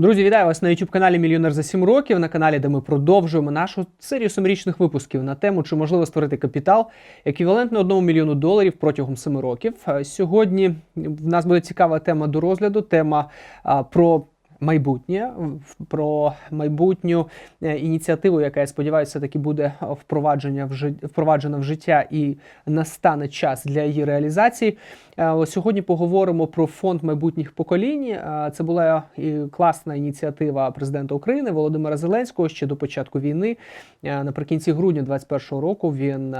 Друзі, вітаю вас на youtube каналі Мільйонер за 7 років. На каналі, де ми продовжуємо нашу серію семирічних випусків на тему, чи можливо створити капітал еквівалентно 1 мільйону доларів протягом 7 років. Е, Сьогодні в нас буде цікава тема до розгляду. Тема а, про. Майбутнє про майбутню е, ініціативу, яка я сподіваюся, таки буде впровадження в жит- впроваджена в життя і настане час для її реалізації. Е, Сьогодні поговоримо про фонд майбутніх поколінь. Е, Це була і класна ініціатива президента України Володимира Зеленського ще до початку війни. Наприкінці грудня 2021 року він.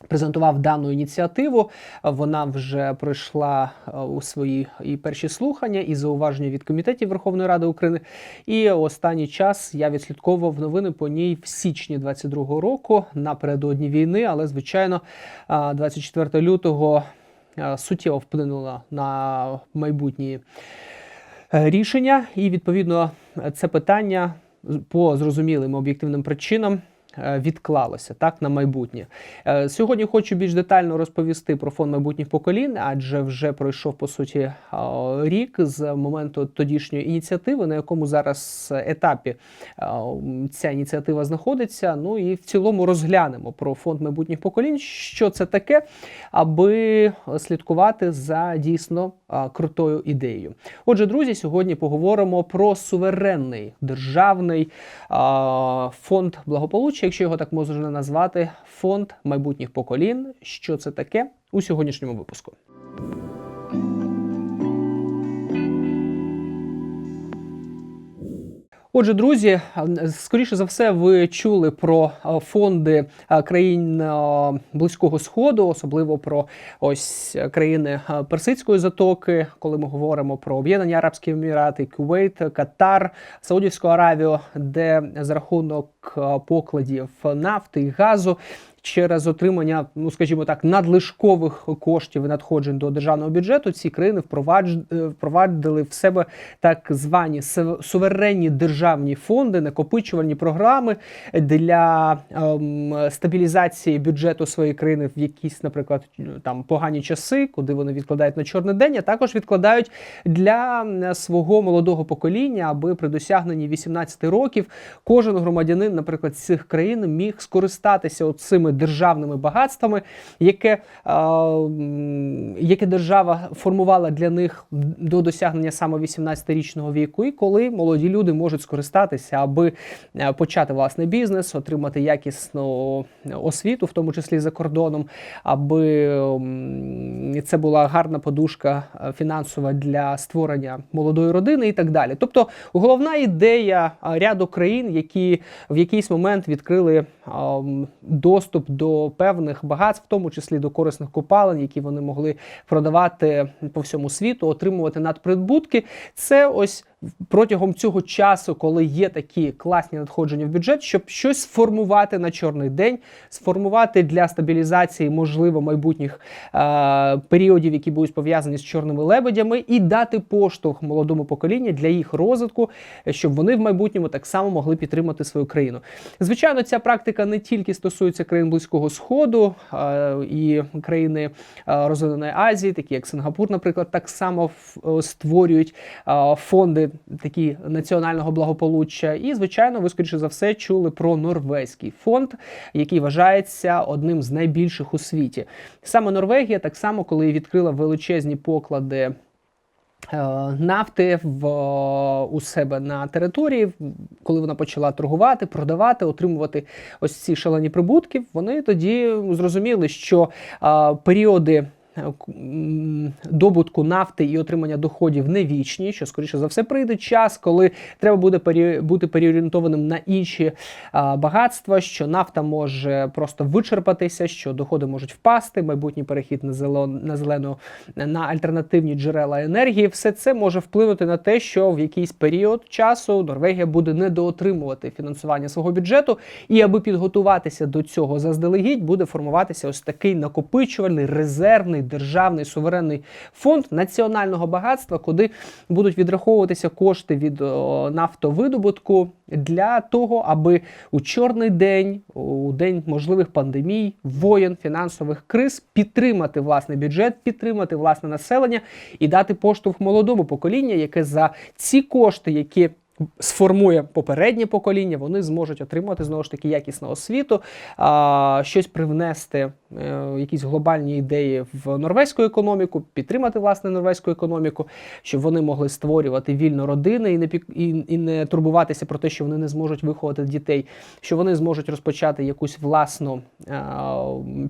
Е, е, презентував дану ініціативу. Вона вже пройшла е, у свої і перші слухання, і зауваження від комітетів Верховної Ради України. І останній час я відслідковував новини по ній в січні 22-го року напередодні війни. Але звичайно, е, 24 лютого е, суттєво вплинула на майбутні е, рішення, і відповідно це питання по зрозумілим об'єктивним причинам. Е, Відклалося так на майбутнє. Е, Сьогодні хочу більш детально розповісти про фонд майбутніх поколінь, адже вже пройшов по суті е, рік з моменту тодішньої ініціативи, на якому зараз етапі ця ініціатива знаходиться. Ну і в цілому розглянемо про фонд майбутніх поколінь, що це таке, аби слідкувати за дійсно крутою ідеєю. Отже, друзі, сьогодні поговоримо про суверенний державний фонд благополуччя, якщо його так можна назвати, фонд майбутніх поколінь. Що це таке у сьогоднішньому випуску? Отже, друзі, скоріше за все, ви чули про фонди країн Близького Сходу, особливо про ось країни Персидської затоки, коли ми говоримо про Об'єднані Арабські Емірати, Кувейт, Катар, Саудівську Аравію, де за рахунок покладів нафти і газу. Через отримання, ну скажімо так, надлишкових коштів і надходжень до державного бюджету ці країни е, впровадили в себе так звані суверенні державні фонди, накопичувальні програми для ем, стабілізації бюджету своєї країни в якісь, наприклад, там погані часи, куди вони відкладають на чорний день, а також відкладають для свого молодого покоління, аби при досягненні 18 років кожен громадянин, наприклад, цих країн міг скористатися цими державними багатствами, яке, е, яке держава формувала для них до досягнення саме 18-річного віку, і коли молоді люди можуть скористатися, аби е, почати власний бізнес, отримати якісну освіту, в тому числі за кордоном, аби це була гарна подушка е, фінансова для створення молодої родини і так далі. Тобто, головна ідея ряду країн, які в якийсь момент відкрили доступ до певних багатств, в тому числі до корисних копалин, які вони могли продавати по всьому світу, отримувати надприбутки. Це ось протягом цього часу, коли є такі класні надходження в бюджет, щоб щось сформувати на чорний день, сформувати для стабілізації, можливо, майбутніх е, періодів, які будуть пов'язані з чорними лебедями, і дати поштовх молодому поколінню для їх розвитку, щоб вони в майбутньому так само могли підтримати свою країну. Звичайно, ця практика не тільки стосується країн Близького Сходу е, і країни е, розвиненої Азії, такі як Сингапур, наприклад, так само ф- е, створюють е, фонди такі національного благополуччя. І, звичайно, ви скоріше за все чули про норвезький фонд, який вважається одним з найбільших у світі. Саме Норвегія, так само, коли відкрила величезні поклади. е, Нафти в у себе на території, коли вона почала торгувати, продавати, отримувати ось ці шалені прибутки, вони тоді зрозуміли, що а, періоди е, м, добутку нафти і отримання доходів не вічні, що скоріше за все прийде час, коли треба буде пере- бути переорієнтованим на інші а, багатства, що нафта може просто вичерпатися, що доходи можуть впасти, майбутній перехід на зелену, на зелену на альтернативні джерела енергії. Все це може вплинути на те, що в якийсь період часу Норвегія буде недоотримувати фінансування свого бюджету, і аби підготуватися до цього заздалегідь, буде формуватися ось такий накопичувальний резервний створений державний суверенний фонд національного багатства, куди будуть відраховуватися кошти від нафтовидобутку для того, аби у чорний день, у день можливих пандемій, воєн, фінансових криз підтримати власний бюджет, підтримати власне населення і дати поштовх молодому поколінню, яке за ці кошти, які Сформує попереднє покоління, вони зможуть отримати знову ж таки якісну освіту, щось привнести, е, якісь глобальні ідеї в норвезьку економіку, підтримати власне норвезьку економіку, щоб вони могли створювати вільно родини і не і, і не турбуватися про те, що вони не зможуть виховати дітей, що вони зможуть розпочати якусь власну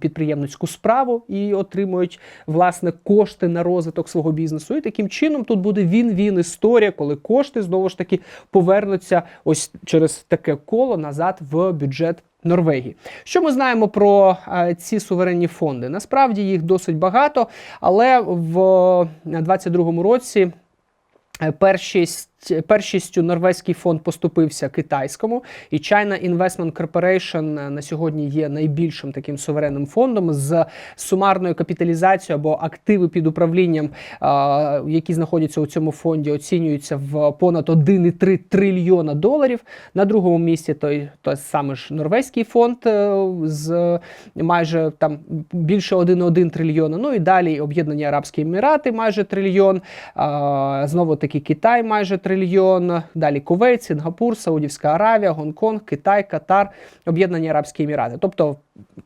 підприємницьку справу і отримують власне кошти на розвиток свого бізнесу. І таким чином тут буде він-він історія, коли кошти знову ж таки повернуться ось через таке коло назад в бюджет. Норвегії, що ми знаємо про е, ці суверенні фонди? Насправді їх досить багато, але в 2022 році е, першість першістю норвезький фонд поступився китайському, і China Investment Corporation на сьогодні є найбільшим таким суверенним фондом з сумарною капіталізацією або активи під управлінням, які знаходяться у цьому фонді, оцінюються в понад 1,3 трильйона доларів. На другому місці той той саме ж норвезький фонд е, з майже там більше 1,1 трильйона. Ну і далі Об'єднані Арабські Емірати майже трильйон. Знову таки Китай майже трильйон трильйон. Далі Кувейт, Сінгапур, Саудівська Аравія, Гонконг, Китай, Катар, Об'єднані Арабські Емірати. Тобто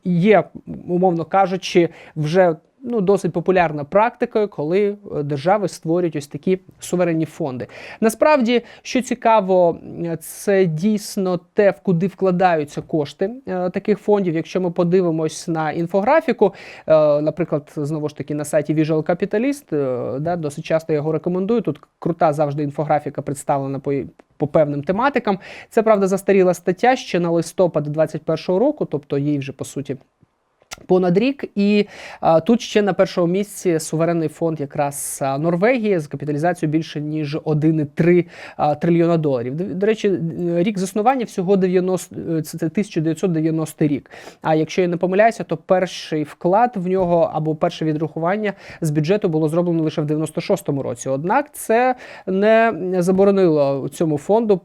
є, умовно кажучи, вже ну, досить популярна практика, коли е, держави створюють ось такі суверенні фонди. Насправді, що цікаво, це дійсно те, в куди вкладаються кошти е, таких фондів. Якщо ми подивимось на інфографіку, е, наприклад, знову ж таки на сайті Visual Capitalist, да, досить часто його рекомендую. Тут крута завжди інфографіка представлена по. По певним тематикам це правда застаріла стаття ще на листопад 2021 року, тобто їй вже по суті Понад рік, і а, тут ще на першому місці суверенний фонд, якраз Норвегії з капіталізацією більше ніж 1,3 трильйона доларів. До, речі, рік заснування всього 90, це 1990 рік. А якщо я не помиляюся, то перший вклад в нього або перше відрахування з бюджету було зроблено лише в 96-му році. Однак це не заборонило цьому фонду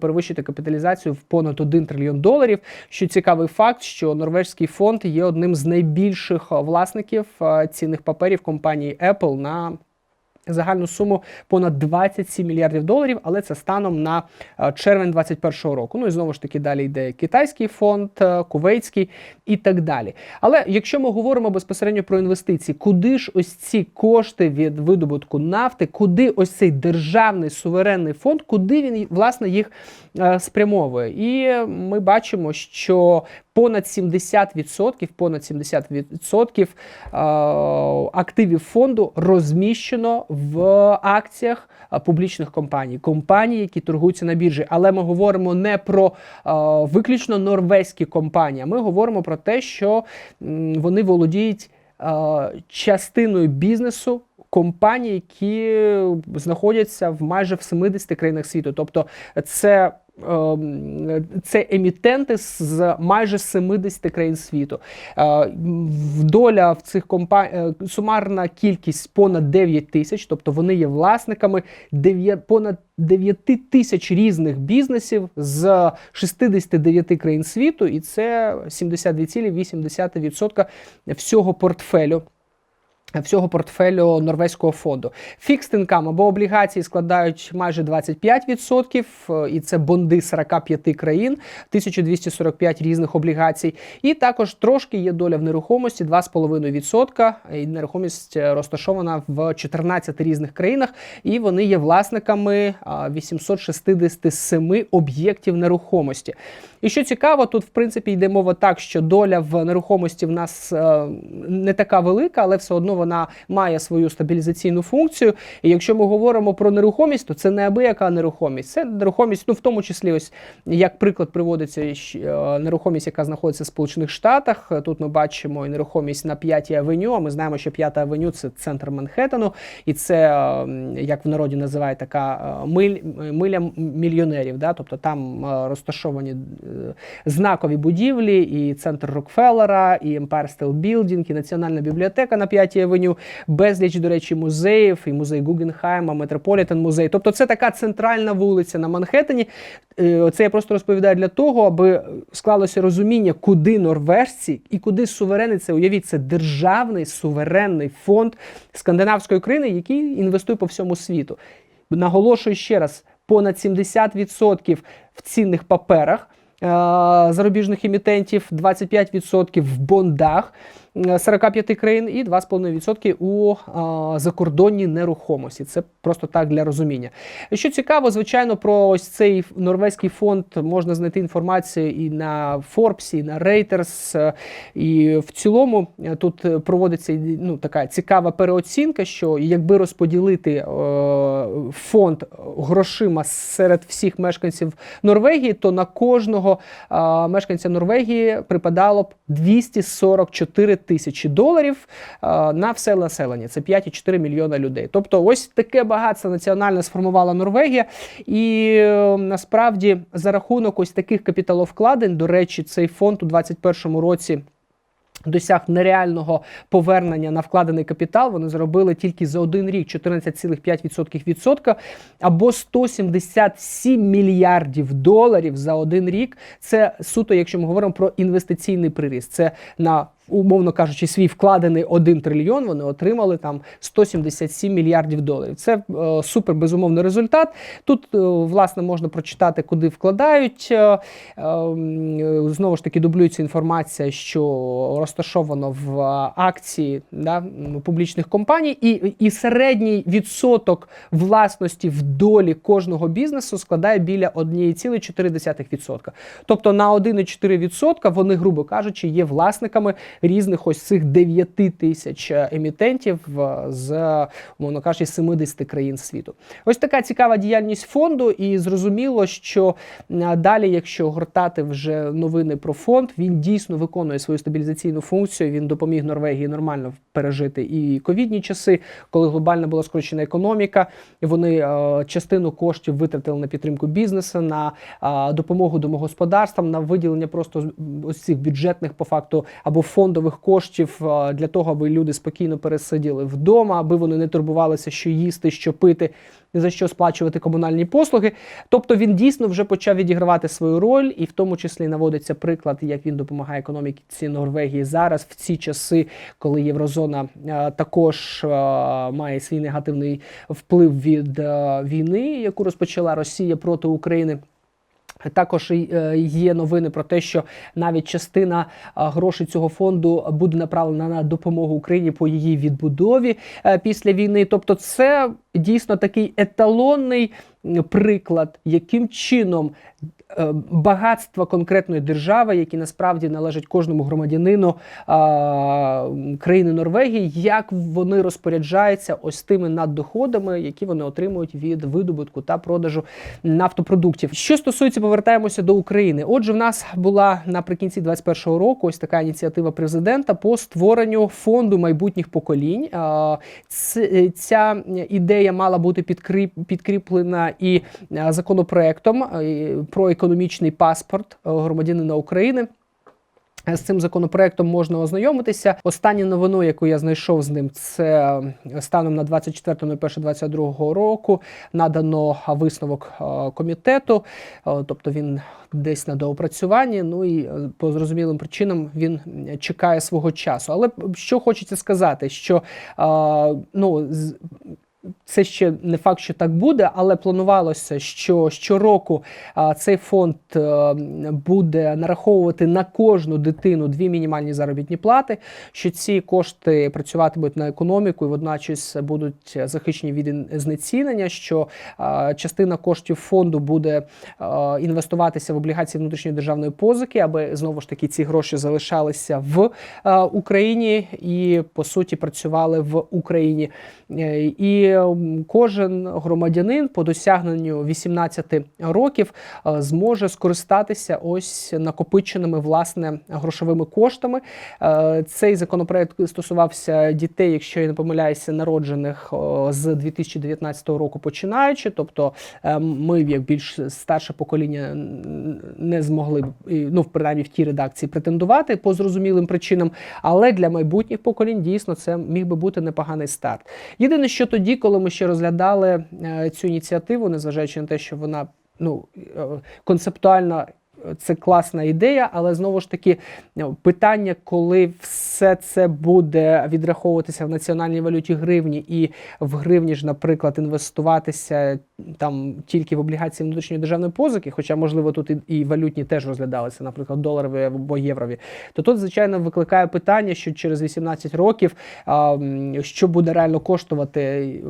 перевищити капіталізацію в понад 1 трильйон доларів. Що цікавий факт, що норвежський фонд є одним з найбільших е, власників е, цінних паперів компанії Apple на Загальну суму понад 27 мільярдів доларів, але це станом на е, червень 2021 року. Ну і знову ж таки далі йде китайський фонд, кувейтський і так далі. Але якщо ми говоримо безпосередньо про інвестиції, куди ж ось ці кошти від видобутку нафти, куди ось цей державний суверенний фонд, куди він власне їх спрямовує? І ми бачимо, що понад 70%, понад 70% активів фонду розміщено в акціях публічних компаній, компаній, які торгуються на біржі. Але ми говоримо не про виключно норвезькі компанії. Ми говоримо про те, що вони володіють частиною бізнесу. Компаній, які знаходяться в майже в 70 країнах світу, тобто це це емітенти з майже 70 країн світу. Е, доля в цих компаніях е, сумарна кількість понад 9 тисяч, тобто вони є власниками 9, понад 9 тисяч різних бізнесів з 69 країн світу, і це 72,8% всього портфелю всього портфелю норвезького фонду. Фікст інкам або облігації складають майже 25%, і це бонди 45 країн, 1245 різних облігацій. І також трошки є доля в нерухомості 2,5%. І нерухомість розташована в 14 різних країнах, і вони є власниками 867 об'єктів нерухомості. І що цікаво, тут в принципі йде мова так, що доля в нерухомості в нас е, не така велика, але все одно вона має свою стабілізаційну функцію. І якщо ми говоримо про нерухомість, то це не абияка нерухомість. Це нерухомість, ну в тому числі, ось як приклад приводиться е, нерухомість, яка знаходиться в Сполучених Штатах. Тут ми бачимо і нерухомість на 5-й авеню. А ми знаємо, що 5 авеню це центр Манхеттену, і це е, як в народі називають така миль, миля мільйонерів. Да? Тобто там розташовані знакові будівлі, і центр Рокфеллера, і Empire State Building, і Національна бібліотека на 5-й авеню. Авеню, безліч, до речі, музеїв, і музей Гугенхайма, Метрополітен музей. Тобто, це така центральна вулиця на Манхеттені. Е, Це я просто розповідаю для того, аби склалося розуміння, куди норвежці і куди суверени це. Уявіть, це державний суверенний фонд скандинавської країни, який інвестує по всьому світу. Наголошую ще раз: понад 70% в цінних паперах е, зарубіжних емітентів, 25% в бондах. Е, 45 країн і 2,5% у а, закордонній нерухомості. Це просто так для розуміння. Що цікаво, звичайно, про ось цей норвезький фонд можна знайти інформацію і на Forbes, і на Reuters. І в цілому е, тут проводиться ну, така цікава переоцінка, що якби розподілити е, фонд грошима серед всіх мешканців Норвегії, то на кожного е, мешканця Норвегії припадало б 244 тисячі доларів е, на все населення. Це 5,4 мільйона людей. Тобто, ось таке багатство національне сформувала Норвегія, і е, насправді за рахунок ось таких капіталовкладень, до речі, цей фонд у 2021 році. Досяг нереального повернення на вкладений капітал. Вони заробили тільки за один рік 14,5% відсотка або 177 мільярдів доларів за один рік. Це суто, якщо ми говоримо про інвестиційний приріст. Це на умовно кажучи, свій вкладений 1 трильйон. Вони отримали там 177 мільярдів доларів. Це е, супер безумовний результат. Тут е, власне можна прочитати, куди вкладають. Е, е, знову ж таки дублюється інформація, що розташовано в акції да, публічних компаній, і, і середній відсоток власності в долі кожного бізнесу складає біля 1,4%. Тобто на 1,4% вони, грубо кажучи, є власниками різних ось цих 9 тисяч е, емітентів е, з, умовно кажучи, 70 країн світу. Ось така цікава діяльність фонду, і зрозуміло, що далі, якщо гортати вже новини про фонд, він дійсно виконує свою стабілізаційну функцію. Він допоміг Норвегії нормально пережити і ковідні часи, коли глобально була скорочена економіка. Вони е, частину коштів витратили на підтримку бізнесу, на допомогу домогосподарствам, на виділення просто ось цих бюджетних по факту або фондових коштів е, для того, аби люди спокійно пересиділи вдома, аби вони не турбувалися, що їсти, що пити. За що сплачувати комунальні послуги, тобто він дійсно вже почав відігравати свою роль, і в тому числі наводиться приклад, як він допомагає економіці Норвегії зараз, в ці часи, коли єврозона е, також е, має свій негативний вплив від війни, яку розпочала Росія проти України. Також е, є новини про те, що навіть частина а, грошей цього фонду буде направлена на допомогу Україні по її відбудові е, після війни. Тобто, це дійсно такий еталонний приклад, яким чином е, багатства конкретної держави, які насправді належать кожному громадянину а, країни Норвегії, як вони розпоряджаються ось тими наддоходами, які вони отримують від видобутку та продажу нафтопродуктів. Що стосується, повертаємося до України. Отже, в нас була наприкінці 2021 року ось така ініціатива президента по створенню фонду майбутніх поколінь. А, ц- Ця ідея мала бути підкріп- підкріплена і е, законопроектом е, про економічний паспорт е, громадянина України. З цим законопроектом можна ознайомитися. Останню новину, яку я знайшов з ним, це станом на 24.01.22 року надано висновок е, комітету, Е, тобто він десь на доопрацюванні. Ну і по зрозумілим причинам він чекає свого часу. Але що хочеться сказати, що ну це ще не факт, що так буде, але планувалося, що щороку цей фонд е, буде нараховувати на кожну дитину дві мінімальні заробітні плати. Що ці кошти працюватимуть на економіку і водночас будуть захищені від знецінення. Що частина коштів фонду буде інвестуватися в облігації внутрішньої державної позики, аби знову ж таки ці гроші залишалися в Україні і по суті працювали в Україні. Е, І кожен громадянин по досягненню 18 років е, зможе скористатися ось накопиченими власне грошовими коштами. Е, Цей законопроект стосувався дітей, якщо я не помиляюся, народжених з 2019 року починаючи. Тобто е, ми, як більш старше покоління, не змогли ну принаймні в тій редакції претендувати по зрозумілим причинам. Але для майбутніх поколінь дійсно це міг би бути непоганий старт. Єдине, що тоді, коли ми ще розглядали е, цю ініціативу, незважаючи на те, що вона ну е, концептуально. е, Це класна ідея, але знову ж таки питання, коли все це буде відраховуватися в національній валюті гривні, і в гривні ж, наприклад, інвестуватися там тільки в облігації внутрішньої державної позики, хоча, можливо, тут і, і валютні теж розглядалися, наприклад, доларові або єврові, то тут, звичайно, викликає питання, що через 18 років а, що буде реально коштувати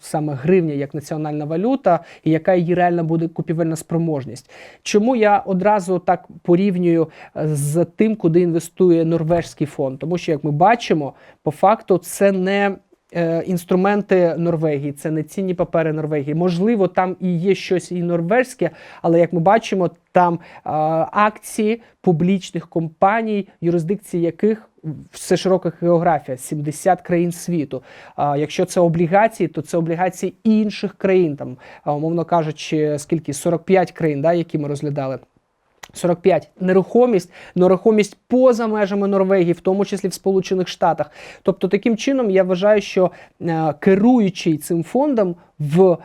саме гривня як національна валюта, і яка її реально буде купівельна спроможність. Чому я одразу так порівнюю е, з тим, куди інвестує норвежський фонд? Тому що, як ми бачимо, по факту це не інструменти Норвегії, це не цінні папери Норвегії. Можливо, там і є щось і норвежське, але як ми бачимо, там е, акції публічних компаній, юрисдикції яких все широка географія, 70 країн світу. А якщо це облігації, то це облігації інших країн, там, умовно кажучи, скільки 45 країн, да, які ми розглядали. 45. Нерухомість, нерухомість поза межами Норвегії, в тому числі в Сполучених Штатах. Тобто, таким чином, я вважаю, що е, керуючий цим фондом в е,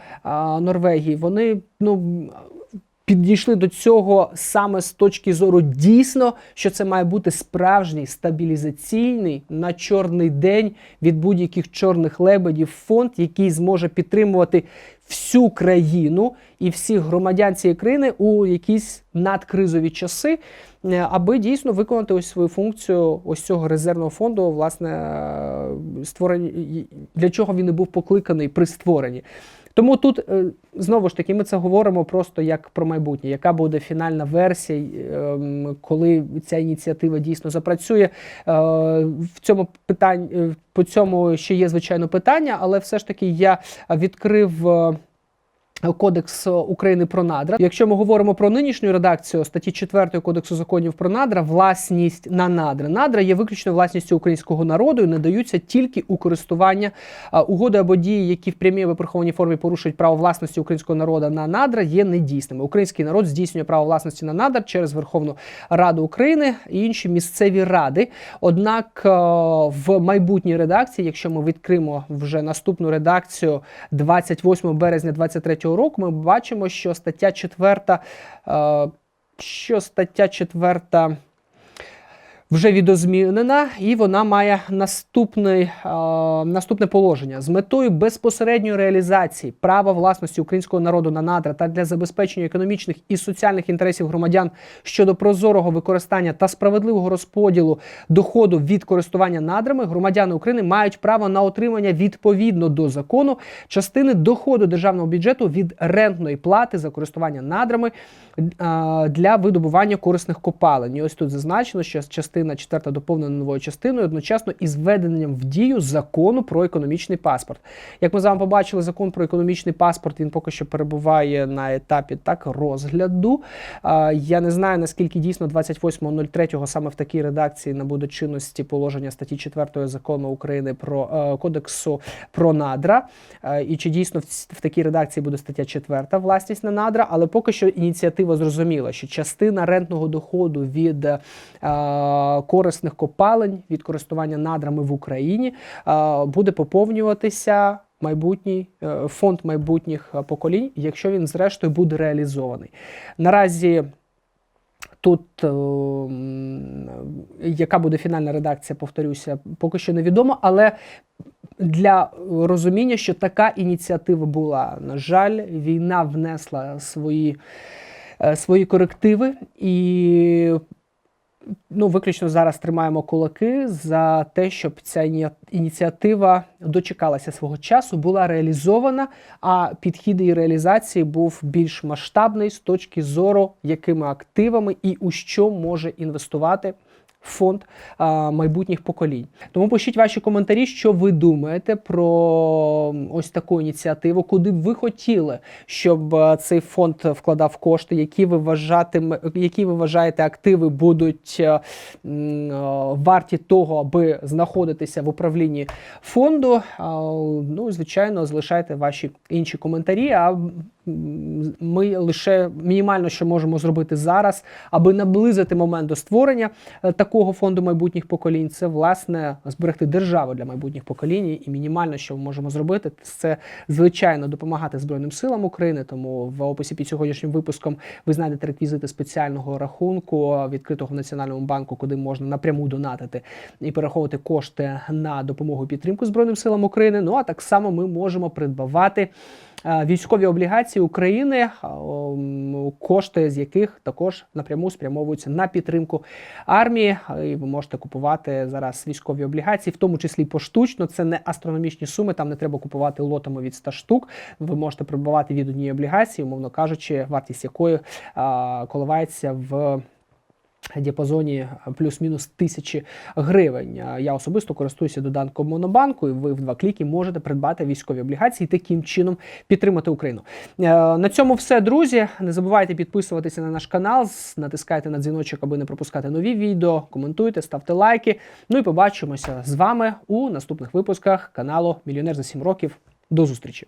Норвегії, вони ну. Підійшли до цього саме з точки зору дійсно, що це має бути справжній стабілізаційний на чорний день від будь-яких чорних лебедів фонд, який зможе підтримувати всю країну і всіх громадян цієї країни у якісь надкризові часи, е, аби дійсно виконати ось свою функцію ось цього резервного фонду, власне, е, створення для чого він і був покликаний при створенні. Тому тут е, знову ж таки ми це говоримо просто як про майбутнє, яка буде фінальна версія, ем, коли ця ініціатива дійсно запрацює. Е, В цьому питанні е, по цьому ще є звичайно питання, але все ж таки я відкрив. Кодекс України про надра. Якщо ми говоримо про нинішню редакцію статті 4 Кодексу законів про надра, власність на надра. Надра є виключно власністю українського народу і надаються тільки у користування угоди або дії, які в прямій або прихованій формі порушують право власності українського народу на надра, є недійсними. Український народ здійснює право власності на надра через Верховну Раду України і інші місцеві ради. Однак в майбутній редакції, якщо ми відкриємо вже наступну редакцію 28 березня 2023 року, ми бачимо, що стаття 4, е, що стаття 4 вже відозмінена, і вона має наступний, е, наступне положення з метою безпосередньої реалізації права власності українського народу на надра та для забезпечення економічних і соціальних інтересів громадян щодо прозорого використання та справедливого розподілу доходу від користування надрами, громадяни України мають право на отримання відповідно до закону частини доходу державного бюджету від рентної плати за користування надрами е, для видобування корисних копалень. І ось тут зазначено, що частина 4 доповнена новою частиною одночасно із введенням в дію закону про економічний паспорт. Як ми з вами побачили, закон про економічний паспорт він поки що перебуває на етапі так розгляду. Я не знаю наскільки дійсно 28.03 саме в такій редакції набуде чинності положення статті 4 закону України про е, кодексу про надра. Е, І чи дійсно в, такій редакції буде стаття 4 власність на надра, але поки що ініціатива зрозуміла, що частина рентного доходу від е, корисних копалень, від користування надрами в Україні е, буде поповнюватися. Майбутній е, фонд майбутніх е, поколінь, якщо він зрештою буде реалізований. Наразі Тут яка буде фінальна редакція, повторюся, поки що невідомо, але для розуміння, що така ініціатива була, на жаль, війна внесла свої, свої корективи і. Ну, виключно зараз тримаємо кулаки за те, щоб ця ініціатива дочекалася свого часу, була реалізована, а підхід її реалізації був більш масштабний з точки зору, якими активами і у що може інвестувати фонд а, майбутніх поколінь. Тому пишіть ваші коментарі, що ви думаєте про ось таку ініціативу, куди б ви хотіли, щоб е, цей фонд вкладав кошти, які ви вважатиме, які ви вважаєте активи будуть е, м, е, варті того, аби знаходитися в управлінні фонду. А, Ну, звичайно, залишайте ваші інші коментарі. А ми лише мінімально, що можемо зробити зараз, аби наблизити момент до створення е, такого фонду майбутніх поколінь, це власне зберегти державу для майбутніх поколінь. І мінімально, що ми можемо зробити, це звичайно допомагати Збройним силам України. Тому в описі під сьогоднішнім випуском ви знайдете реквізити спеціального рахунку, відкритого в Національному банку, куди можна напряму донатити і перераховувати кошти на допомогу і підтримку Збройним силам України. Ну а так само ми можемо придбавати. Е, Військові облігації України, кошти з яких також напряму спрямовуються на підтримку армії. І ви можете купувати зараз військові облігації, в тому числі поштучно. Це не астрономічні суми. Там не треба купувати лотами від 100 штук. Ви можете придбавати від однієї облігації, умовно кажучи, вартість якої коливається в діапазоні плюс-мінус тисячі гривень. Я особисто користуюся доданком Монобанку, і ви в два кліки можете придбати військові облігації і таким чином підтримати Україну. Е, На цьому все, друзі. Не забувайте підписуватися на наш канал, натискайте на дзвіночок, аби не пропускати нові відео. Коментуйте, ставте лайки. Ну і побачимося з вами у наступних випусках каналу Мільйонер за 7 років. До зустрічі!